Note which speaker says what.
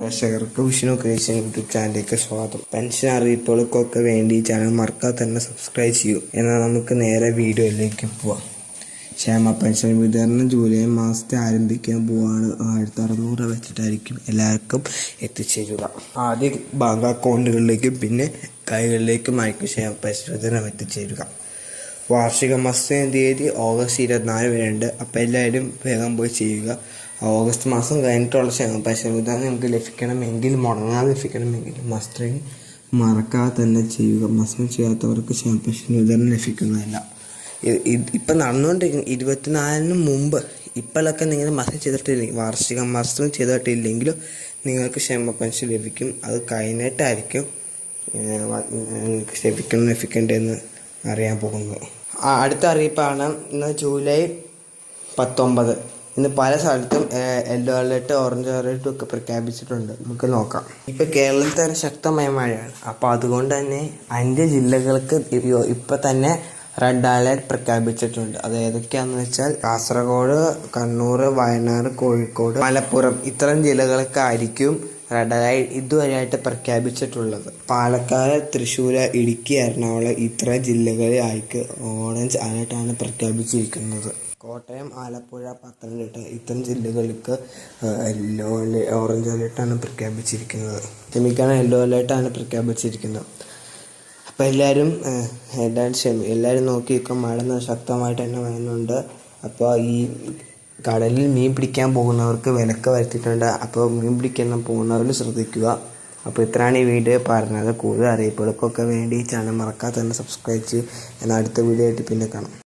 Speaker 1: പ്രേക്ഷകർക്ക് Vishnu creation YouTube ചാനലിലേക്ക് സ്വാഗതം. പെൻഷൻ അറിയിപ്പുകൾക്കൊക്കെ വേണ്ടി ചാനൽ മറക്കാതെ തന്നെ സബ്സ്ക്രൈബ് ചെയ്യൂ. എന്നാൽ നമുക്ക് നേരെ വീഡിയോയിലേക്ക് പോവാം. ക്ഷേമ പെൻഷൻ വിതരണം ജൂലൈ മാസത്തെ ആരംഭിക്കാൻ പോവാണ്. ആയിരത്തി അറുന്നൂറ് വെച്ചിട്ടായിരിക്കും എല്ലാവർക്കും എത്തിച്ചേരുക. ആദ്യം ബാങ്ക് അക്കൗണ്ടുകളിലേക്കും പിന്നെ കൈകളിലേക്കുമായിരിക്കും ക്ഷേമ പെൻഷൻ വിതരണം എത്തിച്ചേരുക. വാർഷിക മാസത്തെ തീയതി ഓഗസ്റ്റ് ഇരുപത്തിനാല് വരെയുണ്ട്. അപ്പോൾ എല്ലാവരും വേഗം പോയി ചെയ്യുക. ഓഗസ്റ്റ് മാസം കഴിഞ്ഞിട്ടുള്ള വിതരണം നിങ്ങൾക്ക് ലഭിക്കണമെങ്കിൽ മുടങ്ങാതെ ലഭിക്കണമെങ്കിൽ മസ്റ്ററിങ് മറക്കാതെ തന്നെ ചെയ്യുക. മസ്റ്ററിങ് ചെയ്യാത്തവർക്ക് വിതരണം ലഭിക്കുന്നതല്ല. ഇപ്പം നടന്നുകൊണ്ടിരിക്കുന്ന ഇരുപത്തിനാലിന് മുമ്പ് ഇപ്പോഴൊക്കെ നിങ്ങൾ മസ്റ്റർ ചെയ്തിട്ടില്ലെങ്കിൽ വാർഷിക മസ്റ്റർ ചെയ്തിട്ടില്ലെങ്കിലും നിങ്ങൾക്ക് ക്ഷേമ പെൻഷൻ ലഭിക്കും. അത് കഴിഞ്ഞിട്ടായിരിക്കും നിങ്ങൾക്ക് ലഭിക്കണം ലഭിക്കേണ്ടതെന്ന് അറിയാൻ പോകുന്നത് അടുത്ത അറിയിപ്പാണ് ഇന്ന് ജൂലൈ പത്തൊമ്പത്. ഇന്ന് പല സ്ഥലത്തും യെല്ലോ അലേർട്ട് ഓറഞ്ച് അലേർട്ടും ഒക്കെ പ്രഖ്യാപിച്ചിട്ടുണ്ട്. നമുക്ക് നോക്കാം. ഇപ്പൊ കേരളത്തിൽ തന്നെ ശക്തമായ മഴയാണ്. അപ്പോൾ അതുകൊണ്ട് തന്നെ അഞ്ച് ജില്ലകൾക്ക് ഇപ്പൊ- ഇപ്പൊ തന്നെ റെഡ് അലേർട്ട് പ്രഖ്യാപിച്ചിട്ടുണ്ട്. അത് ഏതൊക്കെയാണെന്ന് വെച്ചാൽ കാസർഗോഡ് കണ്ണൂർ വയനാട് കോഴിക്കോട് മലപ്പുറം ഇത്തരം ജില്ലകൾക്കായിരിക്കും റെഡ് അലേർട്ട് ഇതുവരെയായിട്ട് പ്രഖ്യാപിച്ചിട്ടുള്ളത്. പാലക്കാട് തൃശ്ശൂർ ഇടുക്കി എറണാകുളം ഇത്ര ജില്ലകളിൽ ആയിക്ക് ഓറഞ്ച് അലേർട്ടാണ് പ്രഖ്യാപിച്ചിരിക്കുന്നത്. കോട്ടയം ആലപ്പുഴ പത്തനംതിട്ട ഇത്തരം ജില്ലകൾക്ക് യെല്ലോ ഓറഞ്ച് അലേർട്ടാണ് പ്രഖ്യാപിച്ചിരിക്കുന്നത്. ക്ഷമിക്കാണ് യെല്ലോ അലേർട്ടാണ് പ്രഖ്യാപിച്ചിരിക്കുന്നത്. അപ്പോൾ എല്ലാവരും എല്ലാവരും ക്ഷമി എല്ലാവരും നോക്കി നിൽക്കും മഴ ശക്തമായിട്ട് തന്നെ വരുന്നുണ്ട് അപ്പോൾ ഈ കടലിൽ മീൻ പിടിക്കാൻ പോകുന്നവർക്ക് വിലക്ക് വരുത്തിയിട്ടുണ്ട്. അപ്പോൾ മീൻ പിടിക്കാൻ പോകുന്നവർ ശ്രദ്ധിക്കുക. അപ്പോൾ ഇത്രയാണ് ഈ വീഡിയോ പറഞ്ഞത്. കൂടുതൽ അറിയിപ്പുകൾക്കൊക്കെ വേണ്ടി ചാനൽ മറക്കാതെ തന്നെ സബ്സ്ക്രൈബ് ചെയ്ത് എന്നാൽ അടുത്ത വീഡിയോ ആയിട്ട് പിന്നെ കാണാം.